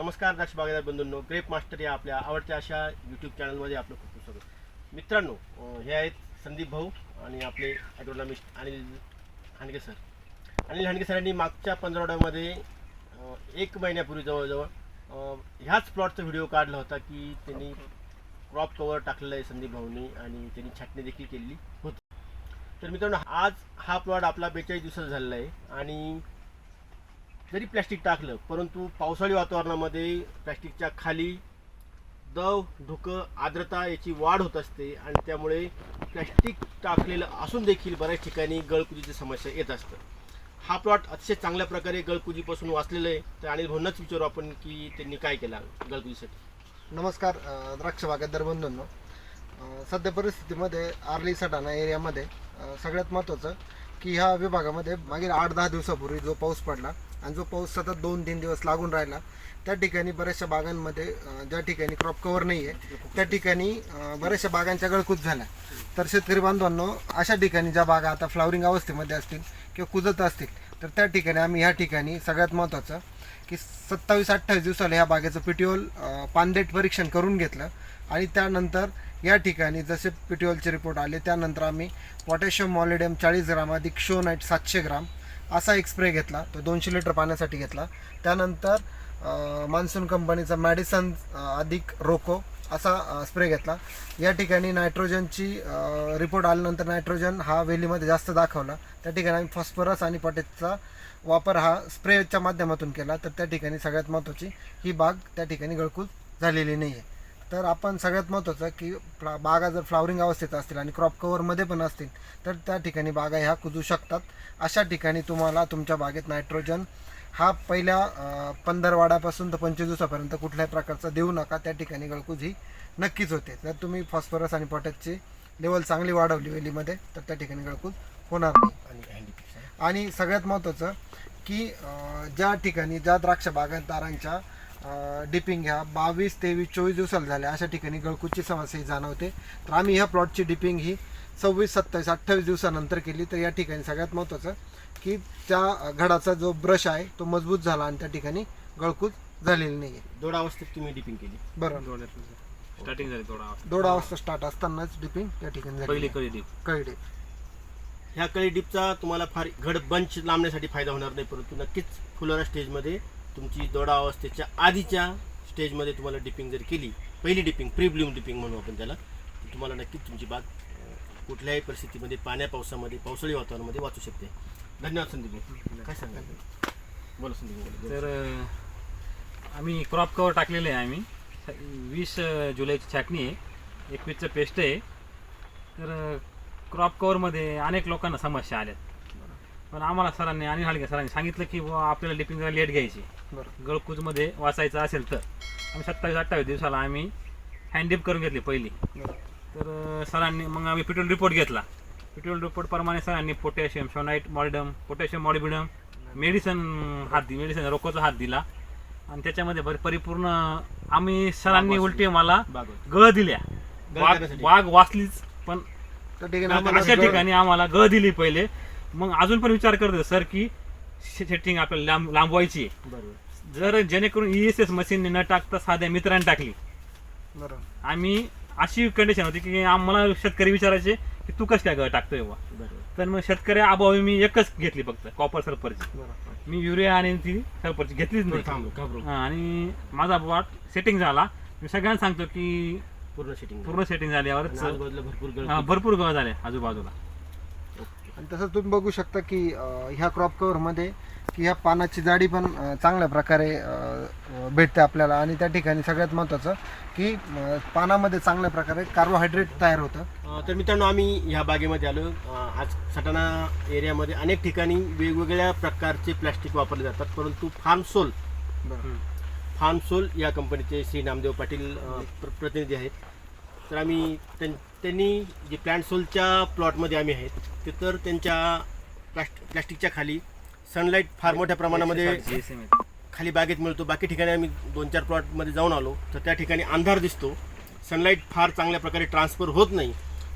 नमस्कार द्राक्ष बागायदार बंधूंनो. Grep master या आपल्या आवडत्या अशा यूट्यूब चॅनलमध्ये आपलं खूप खूप स्वागत. मित्रांनो हे आहेत संदीप भाऊ आणि आपले ॲग्रोनॉमिस्ट अनिल हांडगे सर. अनिल हांडगे सरांनी मागच्या पंधरवड्यामध्ये एक महिन्यापूर्वी जवळजवळ ह्याच प्लॉटचा व्हिडिओ काढला होता की त्यांनी क्रॉप कवर टाकलेलं आहे संदीप भाऊनी आणि त्यांनी छाटणी देखील केलेली होती. तर मित्रांनो आज हा प्लॉट आपला बेचाळीस दिवसाचा झालेला आहे आणि जरी प्लॅस्टिक टाकलं परंतु पावसाळी वातावरणामध्ये प्लॅस्टिकच्या खाली दव धुकं आर्द्रता याची वाढ होत असते आणि त्यामुळे प्लॅस्टिक टाकलेलं असून देखील बऱ्याच ठिकाणी गळकुजीची समस्या येत असतं. हा प्लॉट अतिशय चांगल्या प्रकारे गळकुजीपासून वाचलेलं आहे. तर आणि म्हणूनच विचारू आपण की त्यांनी काय केलं गळकुजीसाठी नमस्कार द्राक्ष बागायतदार बंधूंनो. सध्या परिस्थितीमध्ये आर्ली सटाणा एरियामध्ये सगळ्यात महत्त्वाचं की ह्या विभागामध्ये मागील आठ दहा दिवसापूर्वी जो पाऊस पडला आणि जो पाऊस सतत दोन तीन दिवस लागून राहिला त्या ठिकाणी बऱ्याचशा बागांमध्ये ज्या ठिकाणी क्रॉप कव्हर नाही आहे त्या ठिकाणी बऱ्याचशा बागांच्या गळकूज झाल्या. तर शेतकरी बांधवांनो अशा ठिकाणी ज्या बागा आता फ्लावरिंग अवस्थेमध्ये असतील किंवा कुजत असतील तर त्या ठिकाणी आम्ही ह्या ठिकाणी सगळ्यात महत्त्वाचं की सत्तावीस अठ्ठावीस दिवसाला ह्या बागेचं पिटीओल पानदेट परीक्षण करून घेतलं आणि त्यानंतर या ठिकाणी जसे पिटीओलचे रिपोर्ट आले त्यानंतर आम्ही पोटॅशियम मॉलिडियम चाळीस ग्राम अधिक शोनाईट सातशे ग्राम असा एक स्प्रे घेतला. तो दोनशे लिटर पाण्यासाठी घेतला. त्यानंतर मान्सून कंपनीचा मॅडिसन अधिक रोको असा स्प्रे घेतला. या ठिकाणी नायट्रोजनची रिपोर्ट आल्यानंतर नायट्रोजन हा वेलीमध्ये जास्त दाखवला. त्या ठिकाणी आम्ही फॉस्फरस आणि पोटॅशचा वापर हा स्प्रेच्या माध्यमातून केला. तर त्या ठिकाणी सगळ्यात महत्त्वाची ही बाग त्या ठिकाणी गळकूज झालेली नाही आहे तर आपण सगळ्यात महत्त्वाचं की फ्ला बागा जर फ्लावरिंग अवस्थेत असतील आणि क्रॉप कवरमध्ये पण असतील तर त्या ठिकाणी बागा ह्या कुजू शकतात. अशा ठिकाणी तुम्हाला तुमच्या बागेत नायट्रोजन हा पहिल्या पंधरवाड्यापासून तर पंचवीस दिवसापर्यंत कुठल्याही प्रकारचा देऊ नका. त्या ठिकाणी गळकूज ही नक्कीच होते. जर तुम्ही फॉस्फरस आणि पोटॅशची लेवल चांगली वाढवली वेलीमध्ये तर त्या ठिकाणी गळकूज होणार नाही. आणि सगळ्यात महत्त्वाचं की ज्या ठिकाणी ज्या द्राक्ष बागायतदारांच्या डिपिंग ह्या बावीस तेवीस चोवीस दिवसाला झाल्या. अशा ठिकाणी गळकूची समस्या ही जाणवते. तर आम्ही ह्या प्लॉटची डिपिंग ही सव्वीस सत्तावीस अठ्ठावीस दिवसानंतर केली. तर या ठिकाणी सगळ्यात महत्त्वाचं की त्या घडाचा जो ब्रश आहे तो मजबूत झाला आणि त्या ठिकाणी गळकूच झालेली नाही आहे दोड अवस्थेत तुम्ही डिपिंग केली. बरं. स्टार्टिंग झाली. थोडा दोड अवस्था स्टार्ट असतानाच डिपिंग या ठिकाणी पहिली झाली कळी डीप कळली ह्या कळी डिपचा तुम्हाला फार घड बंच लांबण्यासाठी फायदा होणार नाही. परंतु नक्कीच फुलोरा स्टेजमध्ये तुमची दोडा अवस्थेच्या आधीच्या स्टेजमध्ये तुम्हाला डिपिंग जर केली पहिली डिपिंग प्री ब्लूम डिपिंग म्हणू आपण त्याला तुम्हाला नक्कीच तुमची बाग कुठल्याही परिस्थितीमध्ये पाण्या पावसामध्ये पावसाळी वातावरणामध्ये वाचू शकते. धन्यवाद संदीप. काय सांगाल? बोला संदीप. तर आम्ही क्रॉप कवर टाकलेले आहे आम्ही. वीस जुलैची छाटणी आहे. एकवीसचं पेस्ट आहे. तर क्रॉप कवरमध्ये अनेक लोकांना समस्या आल्यात. पण आम्हाला सरांनी आणि हालगे सरांनी सांगितलं की बुवा आपल्याला डिपिंग लेट घ्यायची. बरं. गळकूजमध्ये वाचायचं असेल तर. आम्ही सत्तावीस अठ्ठावीस दिवसाला आम्ही हँडडिप करून घेतली पहिली. तर सरांनी मग आम्ही पिट्रोल रिपोर्ट घेतला. पिट्रोल रिपोर्ट प्रमाणे सरांनी potassium schoenite molybdenum potassium molybdenum medicine हात दि मेडिसन रोकोचा हात दिला. आणि त्याच्यामध्ये बरी परिपूर्ण आम्ही सरांनी उलटी मला. गळ दिल्या. करण्यासाठी. बाग वाचलीच पण त्या ठिकाणी आम्हाला अशा ठिकाणी आम्हाला गळ दिली पहिले. मग अजून पण विचार करतो सर की सेटिंग आपल्याला लांब लांबवायची. बरोबर. जर जेणेकरून ई एस एस मशीनने न टाकता साध्या मित्रांनी टाकली. बरं आम्ही अशी कंडिशन होती की आम्हाला शेतकरी विचारायचे की तू कसं काय टाकतोय बरोबर. तर मग शेतकरी अभावी मी एकच घेतली फक्त कॉपर सल्फरची मी युरिया आणि ती सल्फरची घेतलीच नाही. आणि माझा बॉट सेटिंग झाला. मी सगळ्यांना सांगतो की पूर्ण सेटिंग पूर्ण सेटिंग हा, भरपूर गळ झाले आजूबाजूला. आणि तसं तुम्ही बघू शकता की ह्या क्रॉप कव्हरमध्ये की ह्या पानाची जाडी पण चांगल्या प्रकारे भेटते आपल्याला. आणि त्या ठिकाणी सगळ्यात महत्त्वाचं की पानामध्ये चांगल्या प्रकारे कार्बोहायड्रेट तयार होतं. तर मित्रांनो आम्ही ह्या बागेमध्ये आलो. आज सटाणा एरियामध्ये अनेक ठिकाणी वेगवेगळ्या प्रकारचे प्लॅस्टिक वापरले जातात. परंतु फार्मसोल फार्मसोल या कंपनीचे श्री नामदेव पाटील प्रतिनिधी आहेत. तर आम्ही त्यां- त्यांनी जे प्लांट सोलच्या प्लॉटमध्ये आम्ही आहेत ते तर त्यांच्या प्लास्ट प्लॅस्टिकच्या खाली सनलाईट फार मोठ्या प्रमाणामध्ये. खाली बागेत मिळतो. बाकी ठिकाणी आम्ही दोन चार प्लॉटमध्ये जाऊन आलो तर त्या ठिकाणी अंधार दिसतो. सनलाईट फार चांगल्या प्रकारे ट्रान्सफर होत नाही.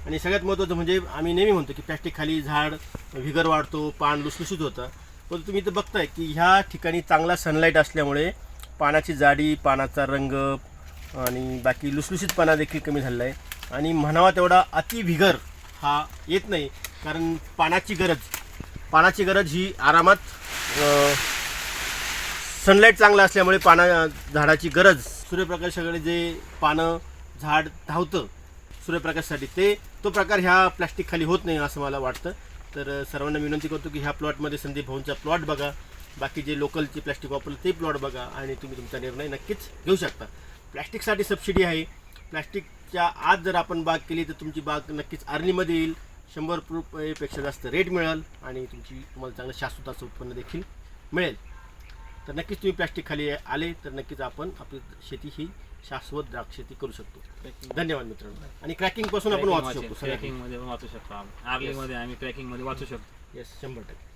आणि सगळ्यात महत्त्वाचं म्हणजे आम्ही नेहमी म्हणतो की प्लॅस्टिक खाली झाड व्हिगर वाढतो पान लुसलुशीत होतं. पण तुम्ही इथं बघताय की ह्या ठिकाणी चांगला सनलाईट असल्यामुळे पानाची जाडी पानाचा रंग आणि बाकी लुसलुसीतपणा देखील कमी झालेला आहे आणि म्हणावा तेवढा अतिविगर हा येत नाही. कारण पानाची गरज. पानाची गरज ही आरामात सनलाईट चांगला असल्यामुळे पाना झाडाची गरज. सूर्यप्रकाशाकडे जे पानं झाड धावतं सूर्यप्रकाशासाठी ते तो प्रकार ह्या प्लॅस्टिक खाली होत नाही असं मला वाटतं. तर सर्वांना विनंती करतो की ह्या प्लॉटमध्ये संदीप भाऊंचा प्लॉट बघा. बाकी जे लोकलचे प्लॅस्टिक वापरलं ते प्लॉट बघा आणि तुम्ही तुमचा निर्णय नक्कीच घेऊ शकता. प्लॅस्टिकसाठी सबसिडी आहे. प्लॅस्टिकच्या आत जर आपण बाग केली तर तुमची बाग नक्कीच अर्लीमध्ये येईल. शंभर रुपयेपेक्षा जास्त रेट मिळेल आणि तुमची तुम्हाला चांगलं शाश्वत असं उत्पन्न देखील मिळेल. तर नक्कीच तुम्ही प्लॅस्टिक खाली आले तर नक्कीच आपण आपली शेती ही शाश्वत द्राक्ष शेती करू शकतो. धन्यवाद मित्रांनो. आणि क्रॅकिंगपासून आपण वाचू शकतो. क्रॅकिंगमध्ये वाचू शकतो आपण. आर्ली मध्ये आम्ही क्रॅकिंगमध्ये वाचू शकतो. येस शंभर टक्के.